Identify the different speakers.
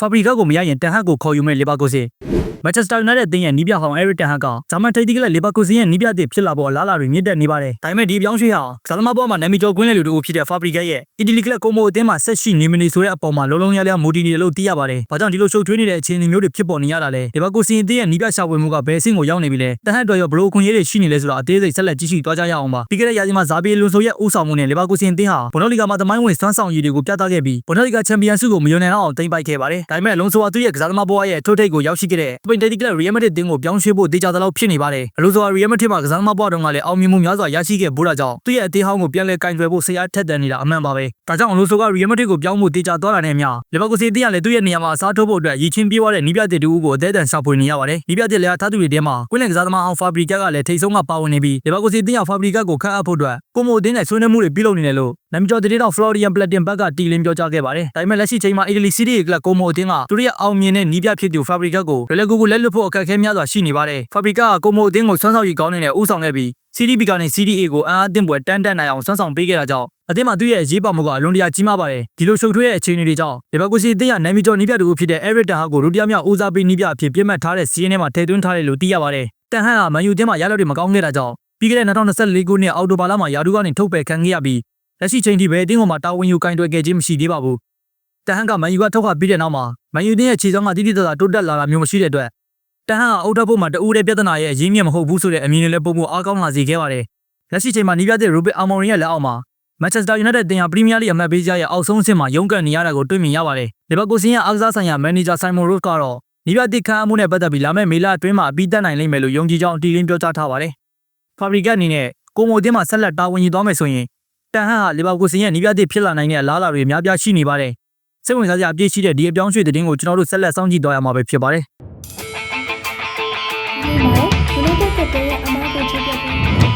Speaker 1: ဖာဘရီဂါကိုမရရင်တန်ဟတ်ကိုခေါ်ယူမဲ့လီဗာပူးစင်မန်ချက်စတာယူနိုက်တက်အသင်းရဲ့နီးပြဟောင်းအဲရစ်တန်ဟတ်ကဂျာမန်ထိပ်သီးကလပ်လီဗာပူးစင်ရဲ့နီးပြသစ်ဖြစ်လာဖို့အလားအလာတွေမြင့်တက်နေပါတယ်ဒါပေမဲ့ဒီအပြောင်းရွှေ့ဟာဇာလမဘောမှာနာမည်ကျော်ကွင်းလေလူတို့ဖြစ်တဲ့ဖာဘရီဂါရဲ့အီတလီကလပ်ကိုမိုအသင်းမှာဆက်ရှိနေမနေဆိုတဲ့အပေါ်မှာလုံးလုံးလျားလျားမူတည်နေတယ်လို့သိရပါတယ်။ဘာကြောင့်ဒီလိုရှုပ်ထွေးနေတဲ့အခြေအနေမျိုးတွေဖြစ်ပေါ်နေရတာလဲ။လီဗာပူးစင်အသင်းရဲ့နီးပြရှာဖွေမှုကဘယ်အဆင့်ကိုရောက်နေပြီလဲ။တန်ဟတ်တော်ရောဘလို့ခွင့်ရေးတွေရှိနေလဲဆိုတာအသေးစိတ်ဆက်လက်ကြည့်ရှုသွားကြရအောင်ပါ။ပြီးခဲ့တဲ့ရာသီမှာဇာဘီလွန်ဆိုရဲ့ဦးဆောင်မှုနဲ့လီဗာပူးစင်အသင်းဟာဘွန်ဒိုလီဂါမှာသမိုင်းဝင်စွမ်းဆောင်ရည်တွေကိုပြသခဲ့ပြီးဘွန်ဒိုလီဂါချန်ပီယံဆုကိုမယွန်နိုင်အောင်တင်ပိုက်ခဲ့ပါတယ်။ဒါပေမဲ့လွန်ဆိုဟာသူ့ရဲ့ကစားသမားဘဝရဲ့ထိုးထိပ်ကိုရောက်ရှိခဲ့တဲ့စပိန်တိုက်တီကလပ်ရီယယ်မက်ဒရစ်အသင်းကိုပြောင်းရွှေ့ဖို့တေချာသလောက်ဖြစ်နေပါတယ်။လွန်ဆိုဟာရီယယ်မက်ဒရစ်မှာကစားသမားဘဝတုန်းကလည်းအောင်မြင်မှုများစွာရရှိခဲ့ဘူးတာကြောင့်သူ့ရဲ့အသင်းဟောင်းကိုပြန်လည်ကင်တွယ်ဖို့ဆရာထက်တန်နေတာအမှန်ပါပဲ။ဒါကြောင့်လွန်ဆိုကရီယယ်မက်ဒရစ်ကိုပြောင်းဖို့တေချာသွားတာနဲ့အမျှလီဗာပူးစင်အသင်းကလည်းသူ့ရဲ့နေရာမှာအစားထိုးဖို့အတွက်ရည်ချင်းပြေးသွားတဲ့နီးပြတစ်တူကိုအသေးအတန်ရှာဖွေနေရပါတယ်။နီးပြတစ်လည်းထားသူတွေထဲမှာကွင်းလင်ကစားသမားဟောင်းဖာဘရီကကလည်းထိတ်ဆုံးကပါဝင်နေပြီးလီဗာပူးစင်အသင်းကဖာဘရီကကိုခန့်အပ်ဖို့အတွက်ကိုမိုအသင်းနဲ့ဆွေးနွေးမှုတွေပြုလုပ်နေတယ်လို့နမ်ကျော်တဲ့တော့ Florian Platin ဘက်ကတီလင်းပြောကြားခဲ့ပါတယ်။ဒါပေမဲ့လက်ရှိချိန်မှာ Italy City ကလပ်ကိုမိုအသင်းကသူတို့ရဲ့အောင်မြင်တဲ့နီးပြဖြစ်သူ Fabrica ကိုရလက်ကူကိုလက်လွတ်ဖို့အခက်အခဲများစွာရှိနေပါတယ်။ Fabrica ကကိုမိုအသင်းကိုဆွမ်းဆောင်ရည်ကောင်းနေတဲ့ဥဆောင်ခဲ့ပြီး CDB ကနေ CDA ကိုအံ့အားသင့်ပွဲတန်းတန်းနိုင်အောင်ဆွမ်းဆောင်ပေးခဲ့တာကြောင့်အသင်းမှာသူ့ရဲ့အရေးပါမှုကအလွန်တရာကြီးမားပါတယ်။ဒီလိုရှုပ်ထွေးတဲ့အခြေအနေတွေကြောင့်လီဗာပူးစီအသင်းကနာမည်ကျော်နီးပြတူဖြစ်တဲ့ Eric Ten Hag ကိုဒုတိယမြောက်ဦးစားပေးနီးပြအဖြစ်ပြစ်မှတ်ထားတဲ့စီးရင်ထဲမှာထည့်သွင်းထားတယ်လို့သိရပါတယ်။တန်ဟန်ကမန်ယူအသင်းမှာရလဒ်တွေမကောင်းခဲ့တာကြောင့်ပြီးခဲ့တဲ့2024ခုနှစ်အောက်တိုဘာလမှာယာဒူကနေထုတ်ပယ်ခံခဲ့ရပြီးလက်ရှိချိန်ထိပဲအသင်းကမှတာဝန်ယူကင်တွယ်ခဲ့ခြင်းမရှိသေးပါဘူး။ တန်ဟန်ကမန်ယူကထုတ်ခပြီးတဲ့နောက်မှာမန်ယူအသင်းရဲ့ခြေဆောင်ကတိတိကျကျတိုးတက်လာတာမျိုးမရှိတဲ့အတွက်တန်ဟန်ကအုတ်ထပ်ဖို့မှာတူးတဲ့ပြဿနာရဲ့အရင်းမြစ်မဟုတ်ဘူးဆိုတဲ့အမြင်နဲ့လည်းပုံမှုအားကောင်းလာစေခဲ့ပါတယ်။လက်ရှိချိန်မှာနီးပြတဲ့ရိုဘစ်အာမော်ရင်ရဲ့လက်အောက်မှာမန်ချက်စတာယူနိုက်တက်တင်ဟာပရီးမီးယားလိအမတ်ပေးကြရဲ့အောက်ဆုံးအဆင့်မှာရုန်းကန်နေရတာကိုတွေ့မြင်ရပါတယ်။လီဗာပူးစင်ရဲ့အားကစားဆိုင်ရာမန်နေဂျာဆိုင်မွန်ရို့ကတော့နီးပြတဲ့ခန့်အမှုနဲ့ပတ်သက်ပြီးလာမယ့်မေလအတွင်းမှာအပြီးတက်နိုင်လိမ့်မယ်လို့ယုံကြည်ကြောင်းအတီးလင်းပြောကြားထားပါတယ်။ဖာဘရီဂတ်အနေနဲ့ကိုမိုအသင်းမှာဆက်လက်တာဝန်ယူသွားမယ်ဆိုရင်တန်ဟန်ဟာလီဗာပူးစင်ရဲ့နီးပြတဲ့ဖြစ်လာနိုင်တဲ့အလားအလာတွေအများပြားရှိနေပါတယ်။ စိတ်ဝင်စားစရာအပြည့်ရှိတဲ့ဒီအပြောင်းရွှေ့တဲ့တင်းကိုကျွန်တော်တို့ဆက်လက်စောင့်ကြည့်သွားရမှာပဲဖြစ်ပါတယ်။
Speaker 2: ဒီမှာ United ကတည်းကအမားကိုချပြပေး